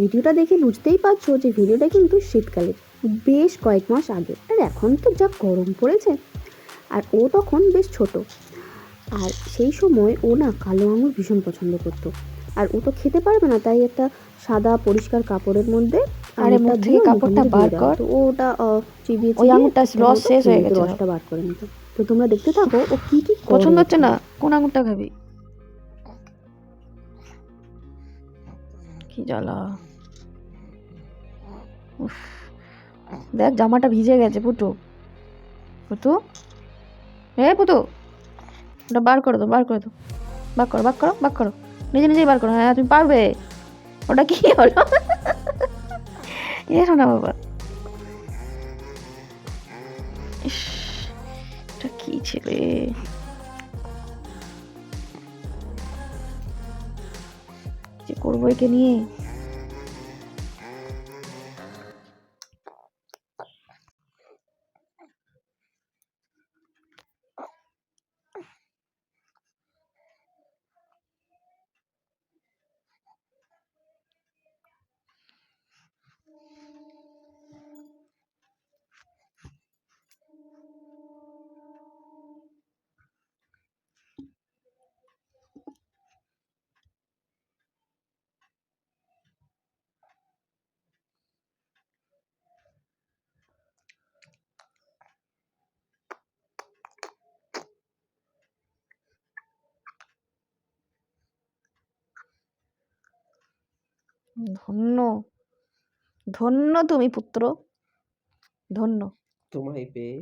ভিডিওটা দেখে বুঝতেই পারছ যে ভিডিওটা কিন্তু শীতকালের বেশ কয়েক মাস আগে। আর এখন তো যা গরম পড়েছে আর ও তখন বেশ ছোট। আর সেই সময় ও না কালো আঙুর ভীষণ পছন্দ করতো। আর ও তো খেতে পারবে না তাই একটা সাদা পরিষ্কার কাপড়ের মধ্যে আরে আঙুরটা মুখ থেকে কাপড়টা বার কর। ওটা চিবিয়ে ওই খেতে রস শেষ হয়ে গেছে রসটা বার করে নিত। তো তোমরা দেখতে থাকো ও কি কি পছন্দ হচ্ছে না? কোন আঙুরটা খাবি? কি জ্বালা। দেখ, জামাটা ভিজে গেছে, পুটু। পুটু? হে পুটু! ওটা বার করে দো বার করে দো বার করো বার করো বার করো। নিজে নিজেই বার করো। হ্যাঁ তুমি পারবে। ওটা কি হলো? এ, শোনা বাবা। এটা কি ছেলে যে করব একে নিয়ে? ধন্য ধন্য তুমি পুত্র ধন্য। তোমায় পেয়ে।